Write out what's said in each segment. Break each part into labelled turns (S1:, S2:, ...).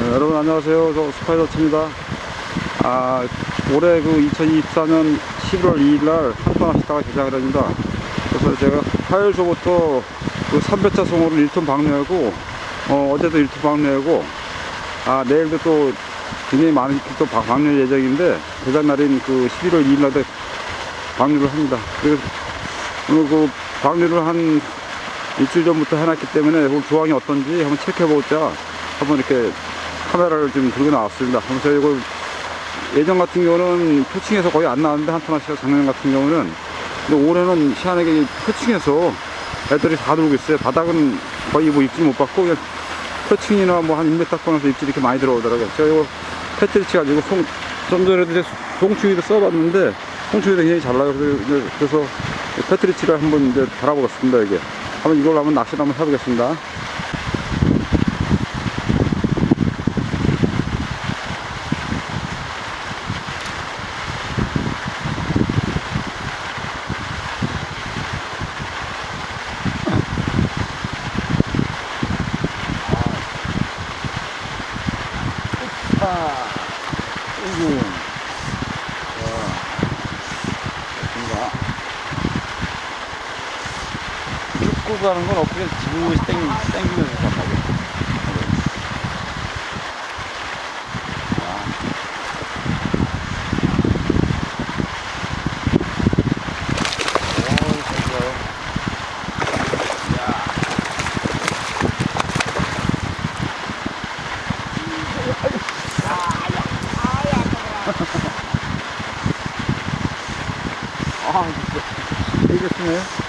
S1: 네, 여러분 안녕하세요. 저 스파이더츠입니다. 아, 올해 그 2024년 11월 2일 날 한판 하시다가 개장을 합니다. 그래서 제가 화요일 저부터 그 3배차 송어를 1톤 방류하고, 어, 어제도 1톤 방류하고, 아, 내일도 또 굉장히 많은 또 방- 방류 예정인데, 개장 날인 그 11월 2일 날에 방류를 합니다. 그래서 오늘 그 방류를 한 일주일 전부터 해놨기 때문에 오늘 조항이 어떤지 한번 체크해보자. 한번 이렇게 카메라를 좀 들고 나왔습니다. 그래서 이거 예전 같은 경우는 표층에서 거의 안 나왔는데 한탄 씨가 작년 같은 경우는 근데 올해는 이 표층에서 애들이 다 들어오고 있어요. 바닥은 거의 뭐 입질 못 받고 그냥 표층이나 뭐 한 1m권에서 입질이 이렇게 많이 들어오더라고요. 제가 이거 패트리치 가지고 송, 좀 전에도 이제 송충이도 써봤는데 송충이도 굉장히 잘 나요. 그래서 패트리치를 한번 이제 달아보겠습니다. 이게 한번 이걸로 한번 낚시를 한번 해보겠습니다. 아, 이구. 자, 됐습니다. 쭉 가는 건 어떻게 지붕을 땡, 땡기면서 간다고. 아, 진짜. 되게 쓰네.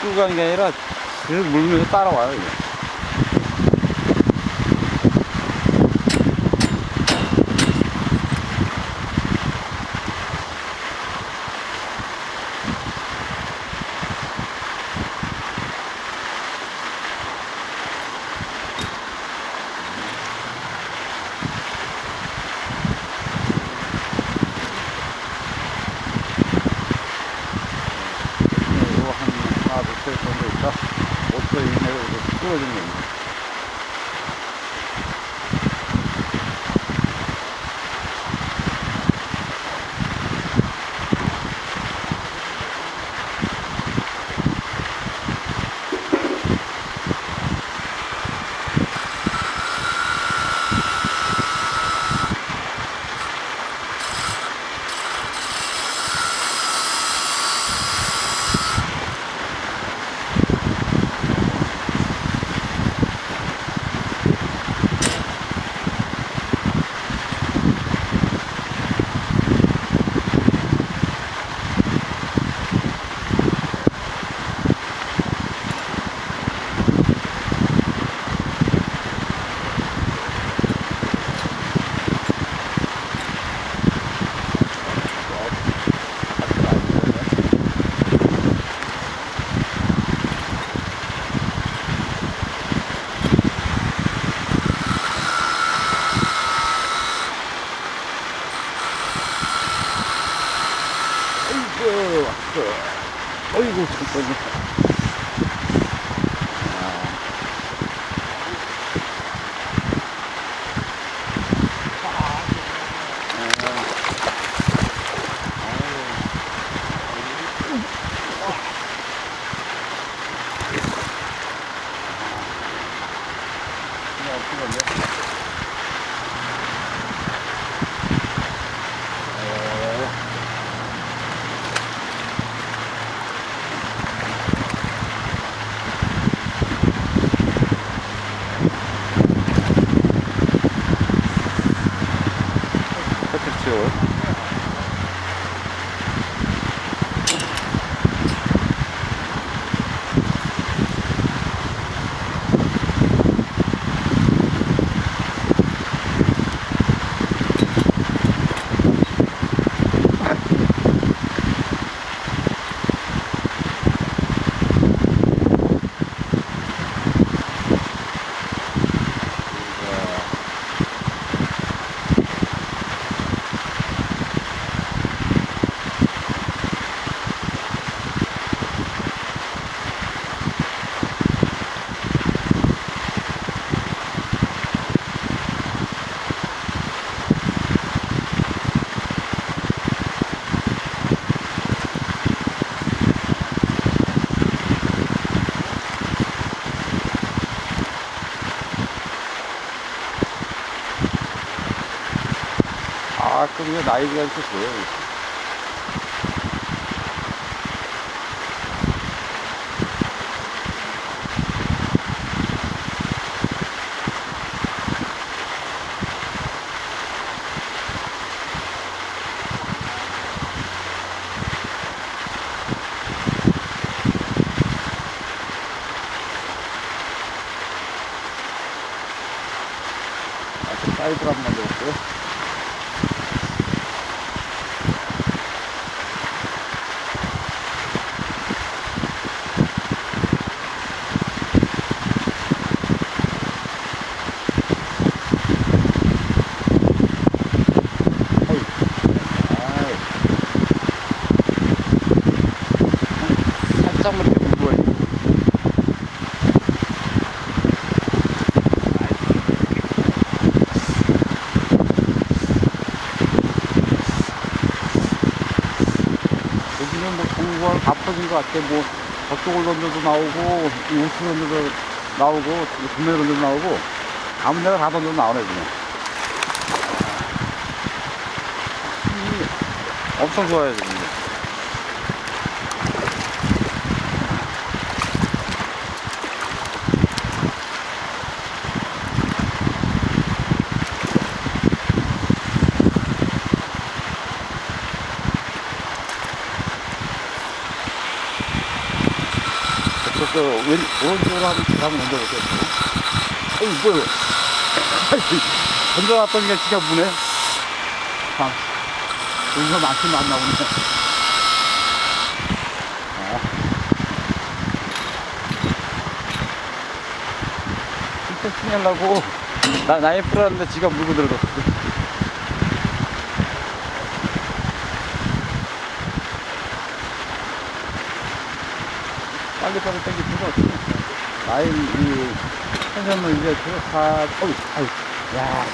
S1: 끌고 가는 게 아니라 계속 물면서 따라와요. 이게. 이거 한 하나, 둘, 셋 정도 있다. 5초 이내로 이렇게 끊어주는 겁니다. 어이구, 왔어. 어이구, 나이가 이렇게 보여. 아, 사이드로 한번 만들었고요. 어이. 아이. 살짝만 이렇게 물고 가야지. 여기는 뭐 정부가 다 퍼진 것 같아. 뭐 저쪽 언론들도 나오고 이 우측 언론도 나오고 국내 언론도 나오고 아무 데나 다 던져도 나오네 그냥. 힘이 엄청 좋아요 지금. 저쪽 왼 오른쪽으로 한번 쭉 한번 던져볼게요. 어이 뭐야? 던져놨더니 지가 무네. 참 여기서 많긴 보네. 아. 진짜 치냐려고 나 나이 풀었는데 지가 물고 들어갔어. 빨리빨리 땡길 필요 없어. 나이, 이, pension은 이제 그거 다, 어이, 아이, 야.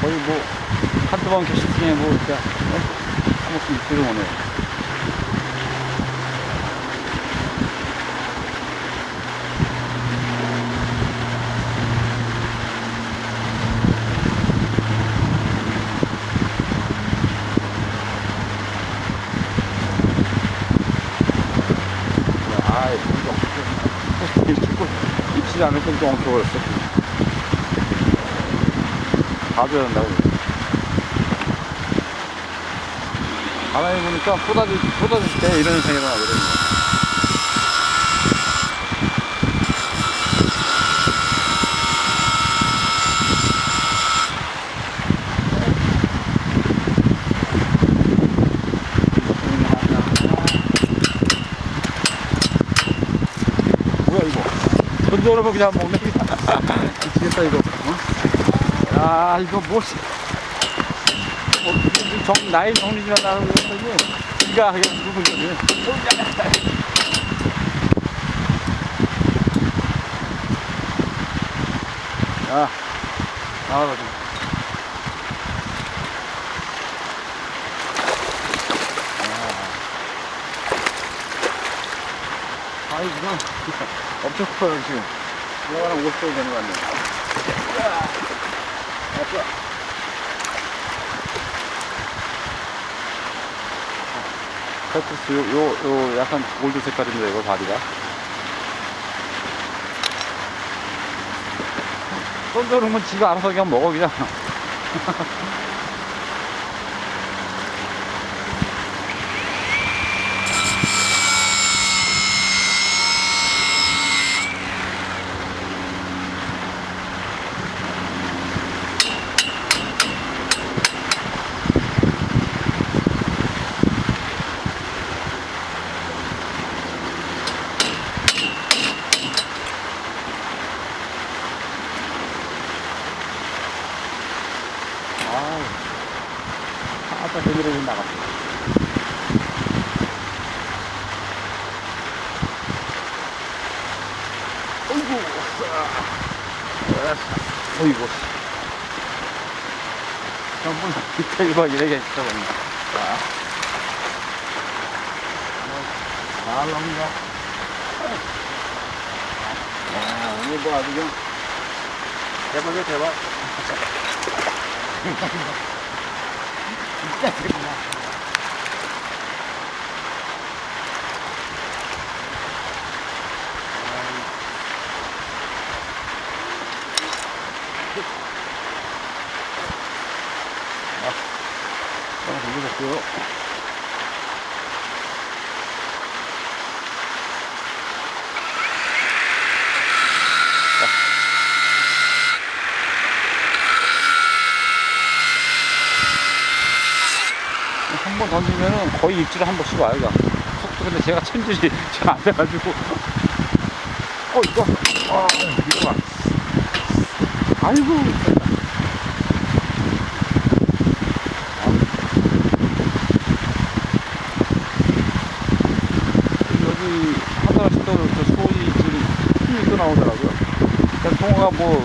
S1: 거의 뭐, 한두 번 캐스팅에 뭐, 이렇게, 어? 한 번씩 입질을 오네. 아이, 뭔가 없어. 입고, 입질 않을 때좀 엉켜버렸어. 봐줘야 된다고. 가만히 보니까 쏟아질, 쏟아질 때 이런 현상이 일어나거든요. 뭐야 이거 던져놓으면 그냥 먹네. 미치겠다 이거. 어? 야 이거 뭐 어, 정, 나이 정리 좀 나는 거거든요 이가 그냥 누구 거지? 야 나와라 좀. 아 이거. 엄청 커요 지금 이거랑 50도 되는 것 같네요 아싸. 페트스 요, 요, 요 약간 골드 색깔인데 이거 바디가 던져놓으면 지가 알아서 그냥 먹어 그냥 아우 아까 제대로 좀 나갔어 어이구 어이구. 전부 밑에 이거 이렇게 있어버린다.
S2: 잘 나옵니다.
S1: 아, 오늘 뭐 아주 그냥
S2: 대박이야, 대박. 진짜 대박.
S1: 돌려볼게요. 한 번 던지면은 거의 입질을 한 번씩 와요. 속도 근데 제가 천질이 잘 안 돼가지고. 어, 이거. 아, 이거 봐. 아이고. 여기 하늘하실 때저 소리 지금 힘이 또 나오더라고요. 그러니까 통화가 뭐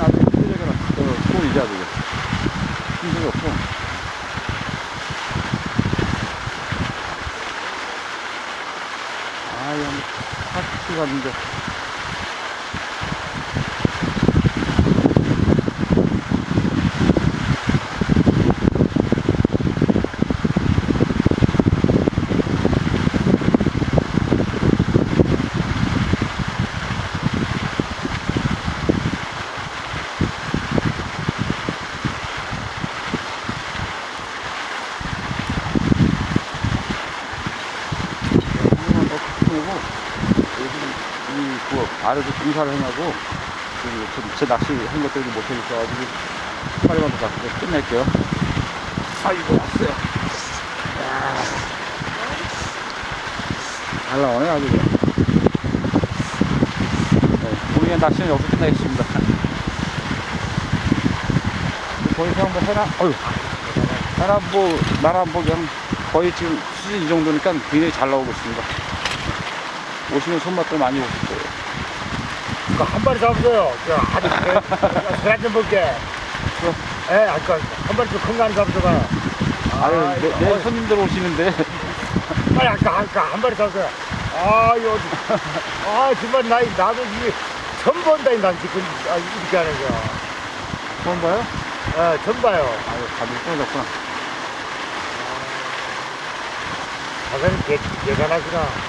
S1: 아주 힘들게 났을 때 소리자 그게 힘들이 없고. 아, 이 파티 갔는데. 하나만 더 크고 여기 이그 아래도 공사를 해냐고 그, 제 낚시 한 것들이 못해 있어가지고 빨리만 더 잡고 끝낼게요. 아이고 왔어요. 야. 잘 나오네 아주. 네, 우리의 낚시는 여기서 끝내겠습니다. 거의 그냥 뭐 해나, 어휴, 해나 뭐, 나라 뭐 그냥 거의 지금 수준 이 정도니까 굉장히 잘 나오고 있습니다. 오시면 손맛들 많이 거예요.
S2: 그거 한 마리 잡으세요. 저 아주 계란 좀 볼게. 예, 아까 한 마리 좀 큰거 하나 잡으세요.
S1: 아유, 내, 내 손님들 오시는데,
S2: 빨리 아까 아까 한 마리 잡으세요. 아, 이거 아 정말 나 나도 이게 처음 본다 난 지금 아, 이렇게 하는 거.
S1: 처음 봐요?
S2: 예, 처음 봐요.
S1: 아유, 다들 끊어졌구나.
S2: 가사는 대, 대단하구나.